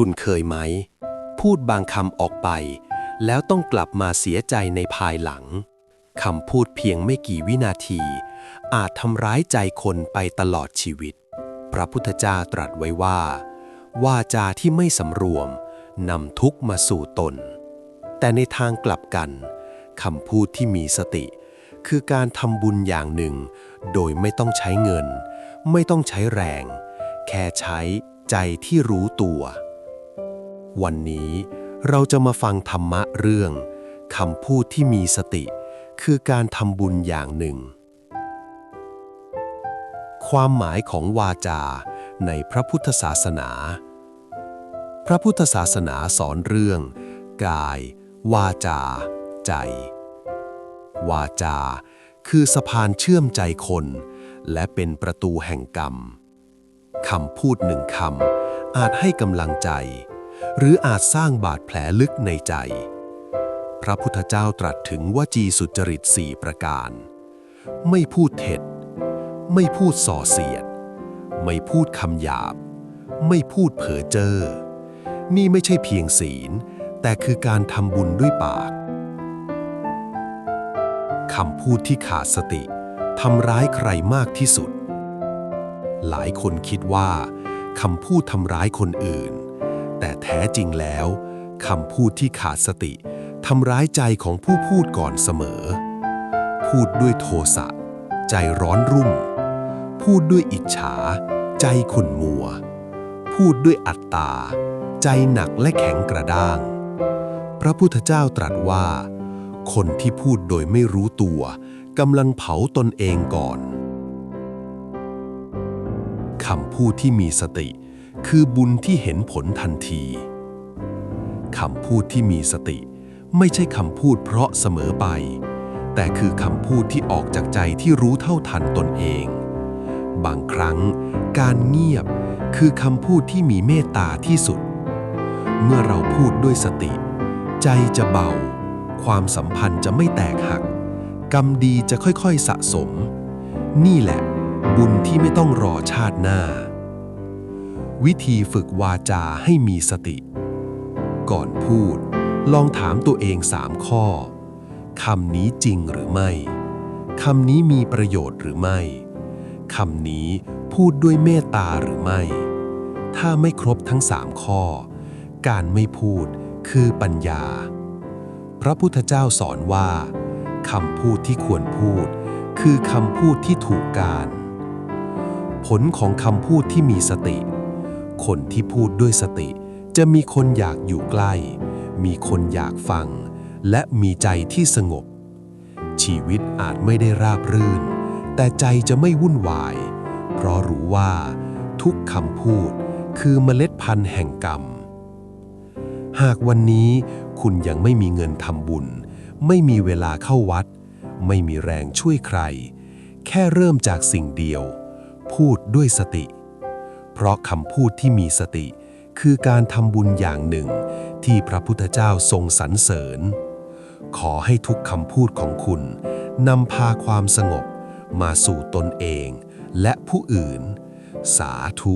คุณเคยไหม พูดบางคำออกไป แล้วต้องกลับมาเสียใจในภายหลังคำพูดเพียงไม่กี่วินาที อาจทำร้ายใจคนไปตลอดชีวิต พระพุทธเจ้าตรัสไว้ว่า วาจาที่ไม่สำรวมนำทุกข์มาสู่ตน แต่ในทางกลับกันคำพูดที่มีสติ คือการทำบุญอย่างหนึ่ง โดยไม่ต้องใช้เงิน ไม่ต้องใช้แรง แค่ใช้ใจที่รู้ตัว วันนี้เราจะมาฟังธรรมะเรื่องคำพูดที่มีสติ คือการทำบุญอย่างหนึ่ง ความหมายของวาจาในพระพุทธศาสนา พระพุทธศาสนาสอนเรื่อง กาย วาจา ใจ วาจา คือสะพานเชื่อมใจคน และเป็นประตูแห่งกรรมคำพูดหนึ่งคำอาจให้กำลังใจ หรืออาจสร้างบาดแผลลึกในใจ พระพุทธเจ้าตรัสถึงวจีสุจริตสี่ประการ ไม่พูดเท็จ ไม่พูดส่อเสียด ไม่พูดคำหยาบ ไม่พูดเผลอเจ้อนี่ไม่ใช่เพียงศีล แต่คือการทำบุญด้วยปากคำพูดที่ขาดสติทำร้ายใครมากที่สุด หลายคนคิดว่าคำพูดทำร้ายคนอื่น แต่แท้จริงแล้วคำพูดที่ขาดสติทำร้ายใจของผู้พูดก่อนเสมอ พูดด้วยโทสะ ใจร้อนรุ่ม พูดด้วยอิจฉา ใจขุ่นมัว พูดด้วยอัตตา ใจหนักและแข็งกระด้าง พระพุทธเจ้าตรัสว่า คนที่พูดโดยไม่รู้ตัวกำลังเผาตนเองก่อนคำพูดที่มีสติ คือบุญที่เห็นผลทันทีคำพูดที่มีสติ ไม่ใช่คำพูดเพราะเสมอไป แต่คือคำพูดที่ออกจากใจที่รู้เท่าทันตนเอง บางครั้ง การเงียบคือคำพูดที่มีเมตตาที่สุด เมื่อเราพูดด้วยสติ ใจจะเบา ความสัมพันธ์จะไม่แตกหัก กรรมดีจะค่อยๆสะสม นี่แหละ บุญที่ไม่ต้องรอชาติหน้า วิธีฝึกวาจาให้มีสติ ก่อนพูด ลองถามตัวเองสามข้อคำนี้จริงหรือไม่คำนี้มีประโยชน์หรือไม่คำนี้พูดด้วยเมตตาหรือไม่ ถ้าไม่ครบทั้งสามข้อ การไม่พูดคือปัญญา พระพุทธเจ้าสอนว่าคำพูดที่ควรพูด คือคำพูดที่ถูกการ ผลของคำพูดที่มีสติ คนที่พูดด้วยสติ จะมีคนอยากอยู่ใกล้ มีคนอยากฟัง และมีใจที่สงบ ชีวิตอาจไม่ได้ราบรื่น แต่ใจจะไม่วุ่นวาย เพราะรู้ว่า ทุกคำพูดคือเมล็ดพันธุ์แห่งกรรม หากวันนี้คุณยังไม่มีเงินทำบุญ ไม่มีเวลาเข้าวัด ไม่มีแรงช่วยใคร แค่เริ่มจากสิ่งเดียว พูดด้วยสติ เพราะคำพูดที่มีสติ คือการทำบุญอย่างหนึ่ง ที่พระพุทธเจ้าทรงสรรเสริญ ขอให้ทุกคำพูดของคุณนำพาความสงบ มาสู่ตนเอง และผู้อื่น สาธุ